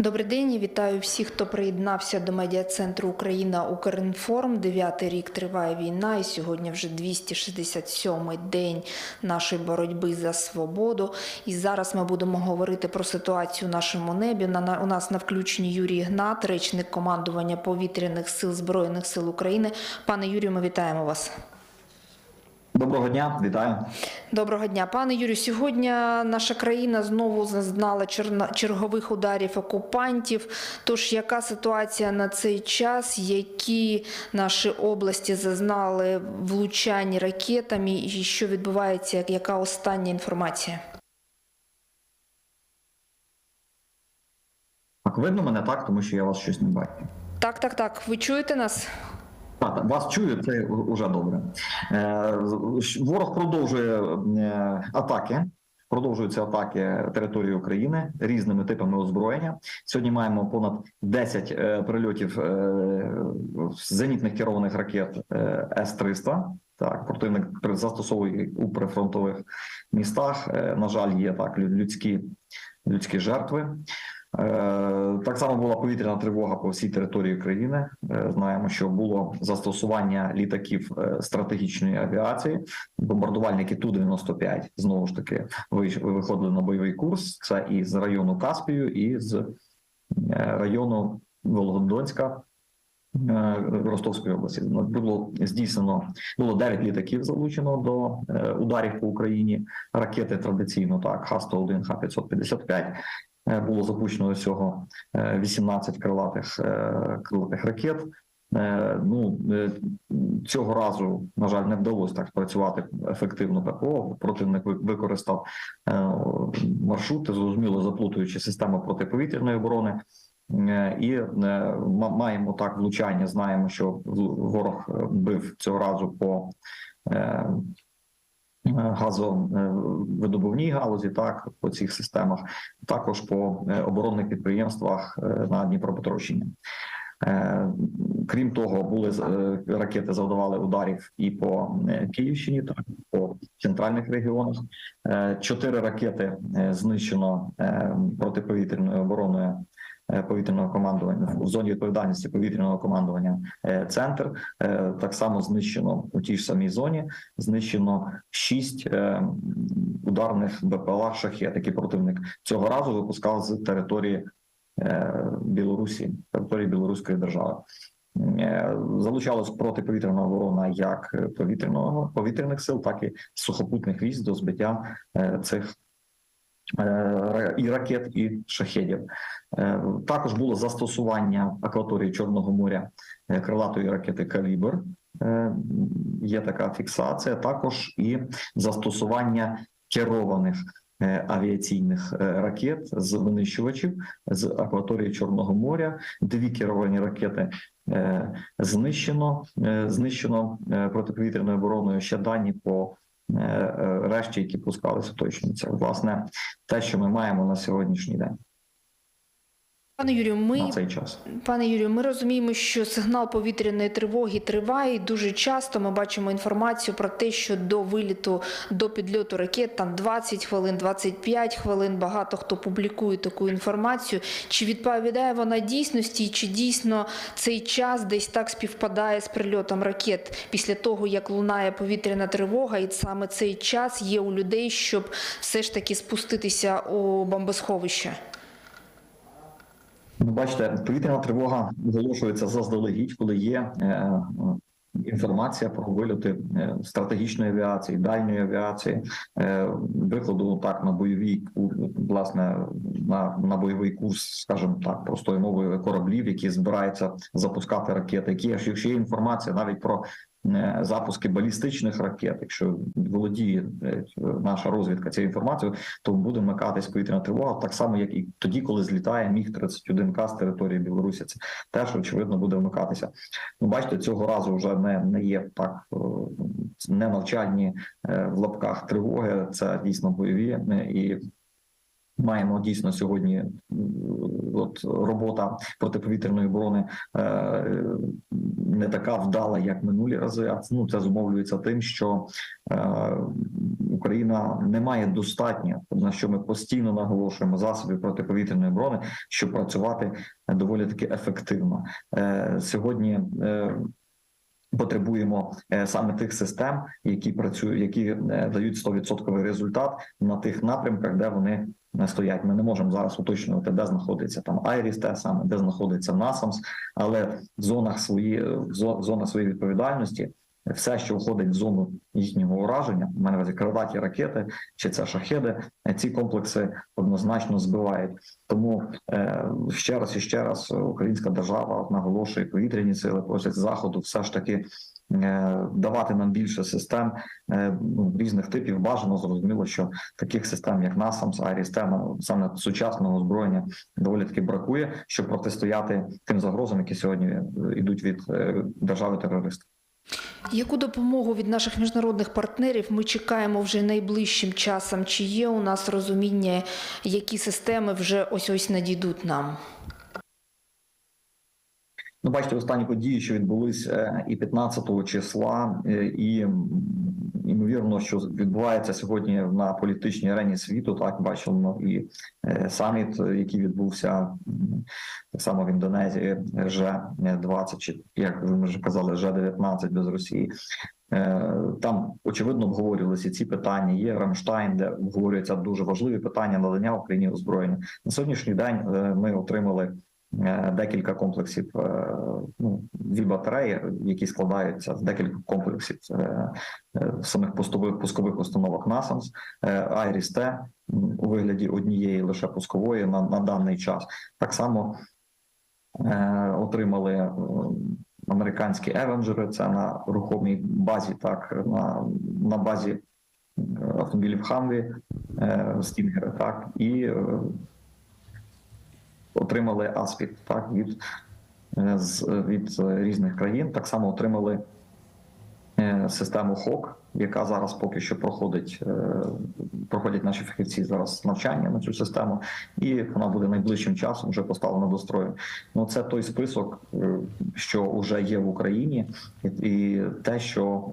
Добрий день, вітаю всіх, хто приєднався до медіа-центру Україна Укрінформ. Дев'ятий рік триває війна, і сьогодні вже 267-й день нашої боротьби за свободу. І зараз ми будемо говорити про ситуацію в нашому небі. У нас на включенні Юрій Гнат, речник командування повітряних сил Збройних сил України. Пане Юрію, ми вітаємо вас. Доброго дня, вітаю. Доброго дня, пане Юрію. Сьогодні наша країна знову зазнала чергових ударів окупантів. Тож, яка ситуація на цей час? Які наші області зазнали влучань ракетами, і що відбувається? Яка остання інформація? Так, видно мене так, тому що я вас щось не бачу. Так, так, так. Ви чуєте нас? Вас чую, це вже добре. Е, Ворог продовжує е, атаки. Продовжуються атаки території України різними типами озброєння. Сьогодні маємо понад 10 е, прильотів зенітних керованих ракет е, С-300. Так, противник застосовує у прифронтових містах. На жаль, є так людські, людські жертви. Е, Так само була повітряна тривога по всій території країни. Е, Знаємо, що було застосування літаків е, стратегічної авіації, бомбардувальники Ту-95 знову ж таки виходили на бойовий курс. Це і з району Каспію, і з району Волгодонська. Ростовської області було здійснено було 9 літаків залучено до ударів по Україні. Ракети традиційно так Х-101, Х-555. Е, Було запущено всього е, 18 крилатих е, крилатих ракет. Е, Ну е, цього разу, на жаль, не вдалося так спрацювати ефективно ППО. Противник використав е, маршрути, зрозуміло, заплутуючи систему протиповітряної оборони. Е, І е, маємо так влучання. Знаємо, що ворог е, бив цього разу по е, газовидобувній галузі, так по цих системах, також по е, оборонних підприємствах е, на Дніпропетровщині. Е, Крім того, були е, ракети завдавали ударів і по е, Київщині, так по центральних регіонах. Е, Чотири ракети е, знищено е, протиповітряною обороною е, повітряного командування в зоні відповідальності повітряного командування. е, Центр Е, так само знищено у тій ж самій зоні. Знищено шість е, ударних БПЛА шахет, які противник цього разу випускав з території е, Білорусі, території Білоруської держави. Е, Залучалась протиповітряна оборона як повітряного повітряних сил, так і сухопутних військ до збиття е, цих е, і ракет, і шахедів. Е, Також було застосування акваторії Чорного моря е, крилатої ракети Калібр. Е, Є така фіксація. Також і застосування керованих е, авіаційних е, ракет з винищувачів з акваторії Чорного моря. Дві керовані ракети е, знищено. Е, Знищено е, протиповітряною обороною ще дані по е, е, решті, які пускалися уточнюються. Власне, те, що ми маємо на сьогоднішній день Пане Юрію, ми на цей час. Пане Юрію, ми розуміємо, що сигнал повітряної тривоги триває, і дуже часто ми бачимо інформацію про те, що до виліту, до підльоту ракет там 20 хвилин, 25 хвилин. Багато хто публікує таку інформацію. Чи відповідає вона дійсності, чи дійсно цей час десь так співпадає з прильотом ракет після того, як лунає повітряна тривога, і саме цей час є у людей, щоб все ж таки спуститися у бомбосховище? Ну, бачите, повітряна тривога оголошується заздалегідь, коли є е, інформація про вильоти е, стратегічної авіації, дальньої авіації, е, викладу так на бойовий кур- власне на, на бойовий курс, скажімо так, простою мовою кораблів, які збираються запускати ракети. Які якщо є інформація навіть про запуски балістичних ракет, якщо володіє е, наша розвідка цією інформацією, то буде вмикатись повітряна тривога, так само як і тоді, коли злітає міг 31 к з території Білорусі. Це теж очевидно буде вмикатися. Ну, бачите, цього разу вже не, не є так е, не навчальні е, в лапках тривоги. Це дійсно бойові е, і. Маємо дійсно сьогодні от робота протиповітряної оборони е, не така вдала, як минулі рази. А ну це зумовлюється тим, що е, Україна не має достатньо на що ми постійно наголошуємо засобів протиповітряної оборони, щоб працювати доволі таки ефективно. Е, Сьогодні е, потребуємо е, саме тих систем, які працюють, які е, дають 100% результат на тих напрямках, де вони е, стоять. Ми не можемо зараз уточнювати, де знаходиться там Айріс, те саме, де знаходиться Насамс, але в зонах свої е, в зо- зона своєї відповідальності. Все, що входить в зону їхнього ураження, в мене крилаті ракети чи це шахеди, е, ці комплекси однозначно збивають. Тому е, ще раз і ще раз українська держава наголошує повітряні сили, просять заходу, все ж таки е, давати нам більше систем е, ну, різних типів. Бажано зрозуміло, що таких систем, як NASAMS, Арістема, саме сучасного озброєння доволі таки бракує, щоб протистояти тим загрозам, які сьогодні е, йдуть від е, держави терористів. Яку допомогу від наших міжнародних партнерів ми чекаємо вже найближчим часом? Чи є у нас розуміння, які системи вже ось ось надійдуть нам? Ну, бачите, останні події, що відбулись е, і 15 числа, е, і ймовірно, що відбувається сьогодні на політичній арені світу. Так бачимо і е, саміт, який відбувся так само в Індонезії, Ж-20, чи як ви вже казали, Ж-19 без Росії. Там очевидно обговорювалися ці питання. Є Рамштайн, де обговорюються дуже важливі питання надання Україні озброєння. На сьогоднішній день ми отримали декілька комплексів е, ну, батареї, які складаються з декілька комплексів е, е, самих пустових пускових установок НАСАМС, Айріс Т у вигляді однієї лише пускової на, на даний час. Так само е, отримали е, американські Евенджери. Це на рухомій базі, так на, на базі е, автомобілів Хамві, Стінгери, так і е, отримали Аспід так від, е, від різних країн. Так само отримали е, систему ХОК, яка зараз поки що проходить, е, проходять наші фахівці зараз навчання на цю систему, і вона буде найближчим часом вже поставлена до строю. Ну це той список, що вже є в Україні, і, те, що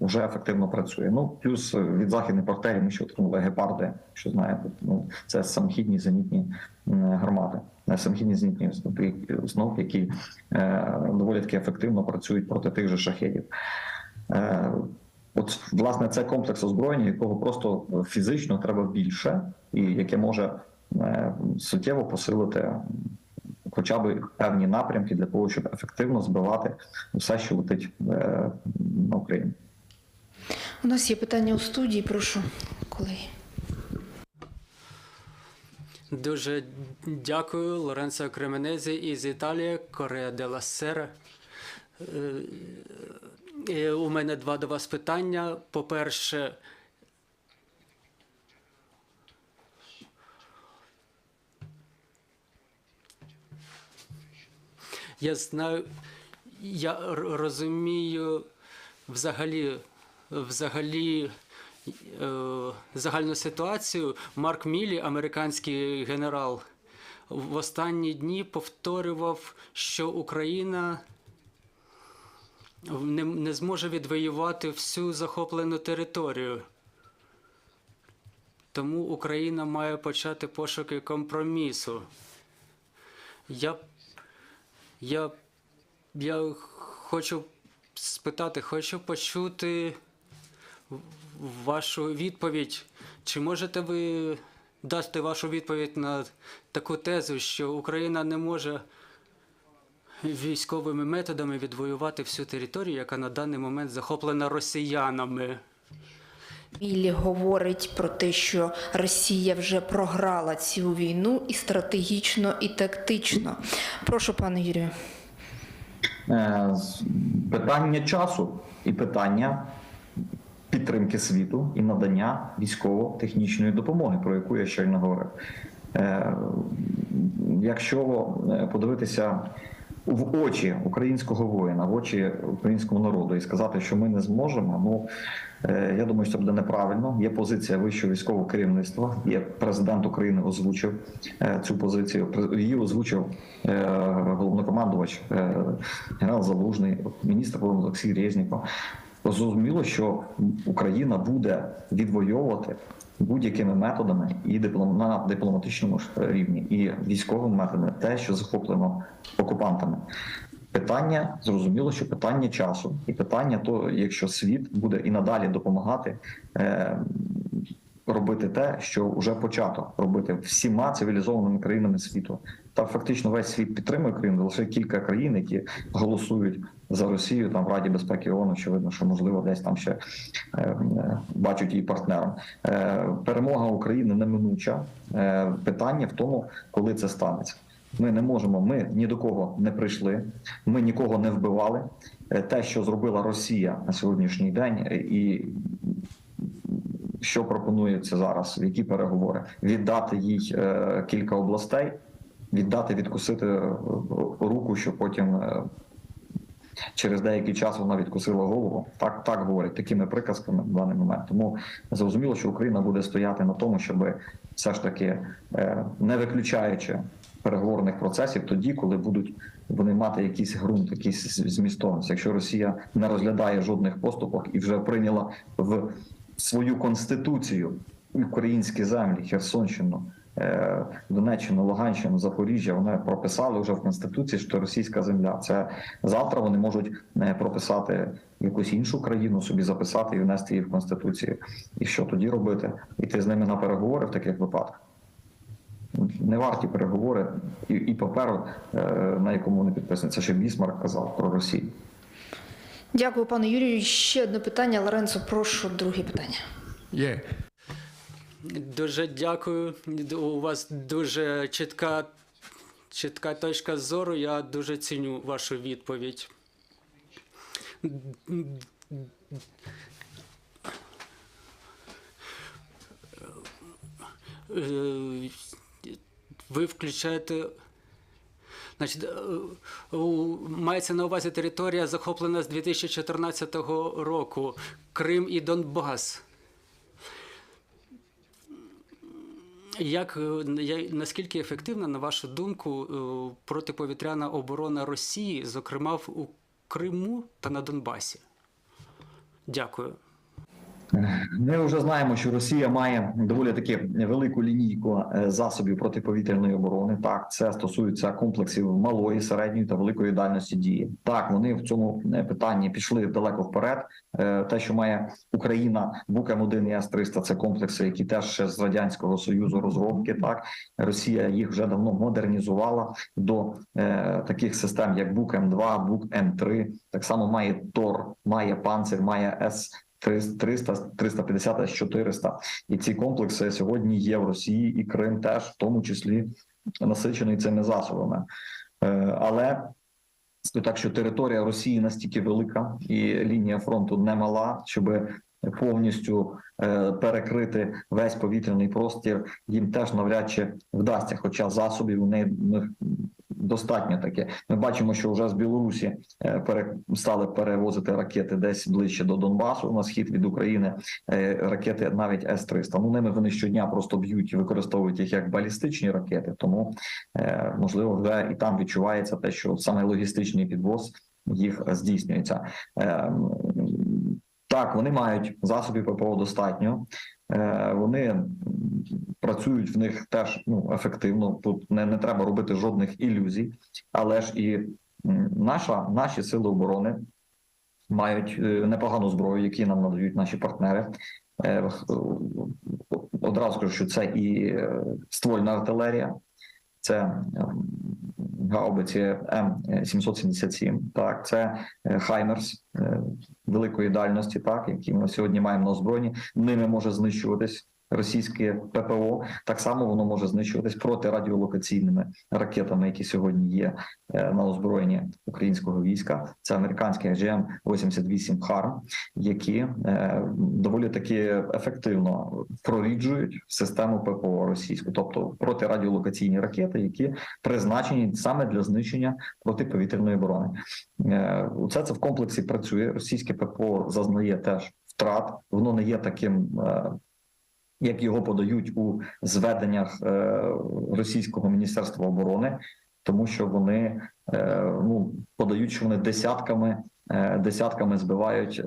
вже ефективно працює. Ну плюс від західних партнерів ми ще отримали гепарди, що знаєте, ну це самохідні зенітні гармати, самохідні зенітні установки, які е, доволі таки ефективно працюють проти тих же шахедів. Е, От власне це комплекс озброєння, якого просто фізично треба більше, і яке може е, суттєво посилити хоча б певні напрямки для того, щоб ефективно збивати все, що летить на Україну. У нас є питання у студії, прошу, колеги. Дуже дякую, Лоренцо Кременезі із Італії, Корея де ла Сера. У мене два до вас питання. По-перше, я знаю, я розумію взагалі, взагалі загальну ситуацію. Марк Мілі, американський генерал, в останні дні повторював, що Україна не, не зможе відвоювати всю захоплену територію. Тому Україна має почати пошуки компромісу. Я, я, я хочу спитати, хочу почути вашу відповідь. Чи можете ви дати вашу відповідь на таку тезу, що Україна не може військовими методами відвоювати всю територію, яка на даний момент захоплена росіянами? Білі говорить про те, що Росія вже програла цю війну і стратегічно, і тактично. Прошу, пане Юрію. Е, Питання часу і питання підтримки світу і надання військово-технічної допомоги, про яку я щойно говорив. Е, Якщо е, подивитися в очі українського воїна, в очі українському народу і сказати, що ми не зможемо, ну е, я думаю, що це буде неправильно. Є позиція вищого військового керівництва. Є президент України озвучив цю позицію. Її озвучив головнокомандувач генерал Залужний, міністр Олексій Резніков. Зрозуміло, що Україна буде відвоювати будь-якими методами і на дипломатичному рівні, і військовими методами те, що захоплено окупантами. Питання зрозуміло, що питання часу, і питання то, якщо світ буде і надалі допомагати е, робити те, що вже почато робити всіма цивілізованими країнами світу. Та фактично весь світ підтримує Україну. Лише кілька країн, які голосують за Росію там в Раді безпеки ООН, очевидно, що можливо десь там ще е, е, бачать її партнером. Е, перемога України неминуча. Питання в тому, коли це станеться. Ми не можемо. Ми ні до кого не прийшли, ми нікого не вбивали. Те, що зробила Росія на сьогоднішній день, і що пропонується зараз, які переговори, віддати їй кілька областей, віддати, відкусити руку, що потім через деякий час вона відкусила голову. Так, так говорять такими приказками в даний момент. Тому зрозуміло, що Україна буде стояти на тому, щоб все ж таки е, не виключаючи переговорних процесів, тоді, коли будуть вони мати якийсь ґрунт, якийсь змістовність. Якщо Росія не розглядає жодних поступок і вже прийняла в свою конституцію українські землі, Херсонщину, Донеччину, Луганщину, Запоріжжя, вони прописали вже в конституції, що російська земля. Це завтра вони можуть е, прописати якусь іншу країну, собі записати і внести її в конституцію. І що тоді робити? Іти з ними на переговори в таких випадках. Не варті переговори і, і паперу, е, на якому вони підписані. Це ще Бісмарк казав про Росію. Дякую, пане Юрію. Ще одне питання. Лоренцо, прошу друге питання. Yeah. Дуже дякую. У вас дуже чітка, чітка точка зору. Я дуже ціню вашу відповідь. Ви включаєте. Значить, мається на увазі територія захоплена з 2014 року. Крим і Донбас. Як, е, наскільки ефективна, на вашу думку, е, протиповітряна оборона Росії, зокрема в Криму та на Донбасі? Дякую. Ми вже знаємо, що Росія має доволі таки велику лінійку е, засобів протиповітряної оборони. Так, це стосується комплексів малої, середньої та великої дальності дії. Так, вони в цьому е, питанні пішли далеко вперед. Е, Те, що має Україна Букем 1 і С-300 – це комплекси, які теж ще з радянського союзу розробки. Так, Росія їх вже давно модернізувала до е, таких систем, як Букем 2 Бук М3. Так само має Тор, має Панцир, має С. 300, 350, С-400. І ці комплекси сьогодні є в Росії, і Крим теж, в тому числі, насичений цими засобами. Е, Але так, що територія Росії настільки велика, і лінія фронту немала, щоб повністю е, перекрити весь повітряний простір, їм теж навряд чи вдасться. Хоча засобів у неї достатньо таке. Ми бачимо, що вже з Білорусі е, стали перевозити ракети десь ближче до Донбасу на схід від України. е, Ракети навіть С-300. Ну ними вони щодня просто б'ють і використовують їх як балістичні ракети. Тому е, можливо, вже і там відчувається те, що саме логістичний підвоз їх здійснюється. Так, вони мають засобів ППО достатньо. Вони працюють в них теж ну ефективно. Тут не, не треба робити жодних ілюзій, але ж і наша наші сили оборони мають е, непогану зброю, які нам надають наші партнери. Е, Одразу скажу, що це і е, ствольна артилерія, це гаубиці М777, так, це е, Хаймерс е, великої дальності, так, які ми сьогодні маємо на озброєнні. Ними може знищуватись російське ППО. Так само воно може знищуватись протирадіолокаційними ракетами, які сьогодні є е, на озброєнні українського війська. Це американські GM-88 Харм, які е, доволі таки ефективно проріджують систему ППО російську, тобто протирадіолокаційні ракети, які призначені саме для знищення протиповітряної оборони. Е, Це це в комплексі працює. Російське ППО зазнає теж втрат. Воно не є таким. Як його подають у зведеннях е, російського міністерства оборони, тому що вони е, ну подають, що вони десятками е, десятками збивають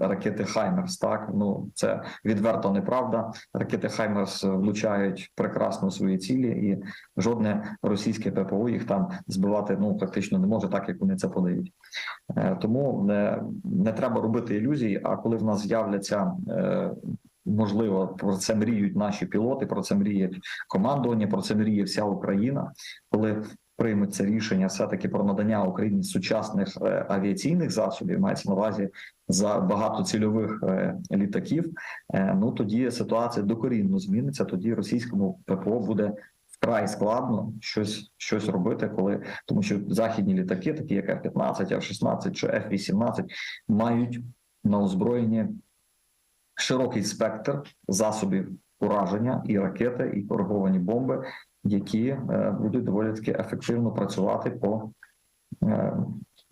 ракети Хаймерс. Так ну це відверто неправда. Ракети Хаймерс влучають прекрасно свої цілі, і жодне російське ППО їх там збивати ну практично не може, так як вони це подають. Тому не, не треба робити ілюзій. А коли в нас з'являться можливо, про це мріють наші пілоти, про це мріють командування, про це мріє вся Україна, коли прийметься рішення все таки про надання Україні сучасних е, авіаційних засобів, мається на увазі за багатоцільових е, літаків. е, Ну тоді ситуація докорінно зміниться. Тоді російському ППО буде вкрай складно щось щось робити, коли тому, що західні літаки, такі як F-15, F-16 чи F-18, мають на озброєнні широкий спектр засобів ураження і ракети, і кориговані бомби, які е, будуть доволі таки ефективно працювати по, е,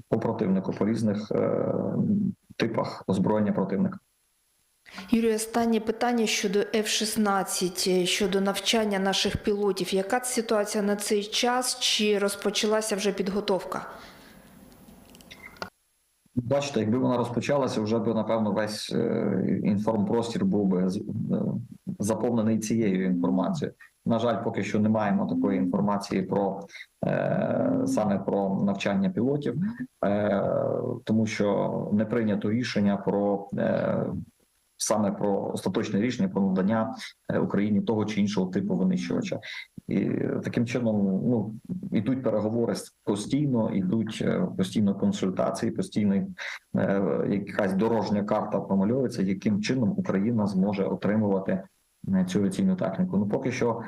по противнику, по різних е, типах озброєння противника. Юрій, останнє питання щодо F-16, е, щодо навчання наших пілотів. Яка ситуація на цей час? Чи розпочалася вже підготовка? Бачите, якби вона розпочалася, вже би напевно весь е, інформпростір був би е, заповнений цією інформацією. На жаль, поки що не маємо такої інформації про е, саме про навчання пілотів, е, тому що не прийнято рішення про е, саме про остаточне рішення про надання е, Україні того чи іншого типу винищувача. І таким чином ну ідуть переговори постійно, ідуть е, постійно консультації, постійно е, якась дорожня карта промальовується, яким чином Україна зможе отримувати е, цю авіаційну техніку. Ну поки що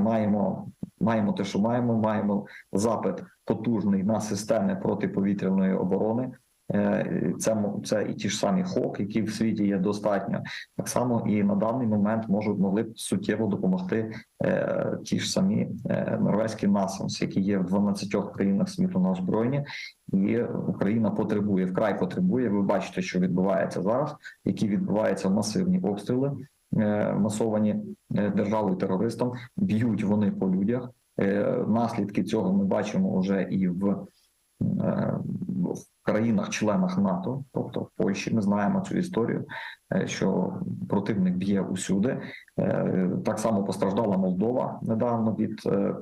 маємо маємо те, що маємо. Маємо запит потужний на системи протиповітряної оборони. Це це і ті ж самі ХОК, які в світі є достатньо. Так само і на даний момент можуть могли б суттєво допомогти е, ті ж самі е, норвезькі насамс, які є в 12 країнах світу на озброєнні, і Україна потребує вкрай потребує. Ви бачите, що відбувається зараз, які відбуваються масивні обстріли, е, масовані е, державою терористом. Б'ють вони по людях. Е, Наслідки цього ми бачимо вже і в країнах-членах НАТО, тобто в Польщі, ми знаємо цю історію, е, що противник б'є усюди. Е, Так само постраждала Молдова недавно від е,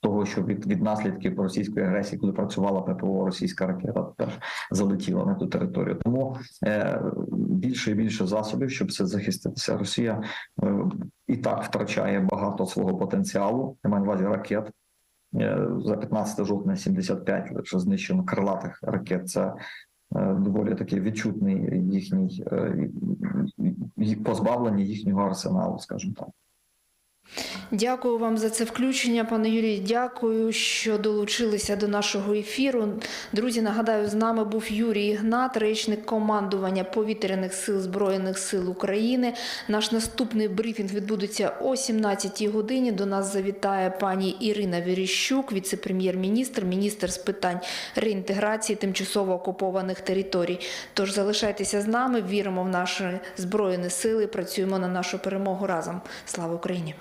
того, що від, від наслідків російської агресії, коли працювала ППО, російська ракета теж залетіла на ту територію. Тому е, більше і більше засобів, щоб це захиститися. Росія е, і так втрачає багато свого потенціалу. Я маю на увазі ракет. Е, За 15 жовтня 75 лише знищено крилатих ракет. Це е, доволі такий відчутний їхній е, позбавлення їхнього арсеналу, скажімо так. Дякую вам за це включення, пане Юрій. Дякую, що долучилися до нашого ефіру. Друзі, нагадаю, з нами був Юрій Ігнат, речник командування повітряних сил Збройних сил України. Наш наступний брифінг відбудеться о 17 годині. До нас завітає пані Ірина Віріщук, віце-прем'єр-міністр, міністр з питань реінтеграції тимчасово окупованих територій. Тож залишайтеся з нами, віримо в наші збройні сили, працюємо на нашу перемогу разом. Слава Україні!